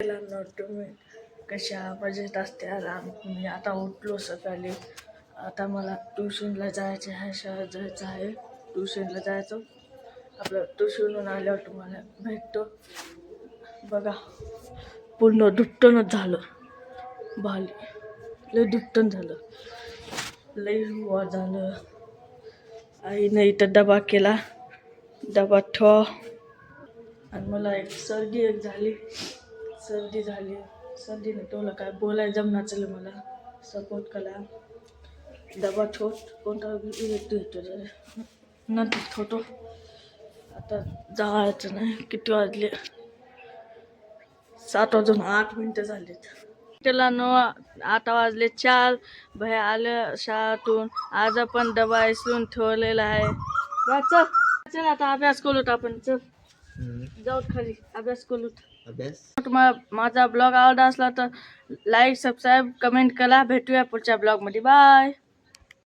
तुम्ही. कशा मजेत आराम मी आता उठलो सकाळी. आता मला ट्युशनला जायचं आहे शाळेत जायचं आहे. ट्युशनला जायचं. आपलं ट्युशनहून आल्यावर तुम्हाला भेटतो. बघा पूर्ण दुपटनच झालं. भाली लय दुपटन झालं. लय हुवा झालं. आईने इथं डबा केला. डबा ठेवा. आणि मला एक सर्दी एक झाली. सर्दी झाली. सर्दीने तुला काय बोलाय जमणार चल मला. सपोर्ट करा. डबा छोट कोणता येतो येतो नंतर छोटो आता जायचं नाही किती वाजले? सात वाजून आठ मिनटं झालीत. त्याला न आता वाजले चार. भया आलं शाळेतून. आज आपण डबा इसून ठेवलेला आहे. चल चल आता अभ्यास करूत आपण. चल. जाऊ खाली. अभ्यास करू. अभ्यास? तुम्हाला माझा ब्लॉग आवडला असला तर लाईक सबस्क्राईब कमेंट करा. भेटूया पुढच्या ब्लॉगमध्ये बाय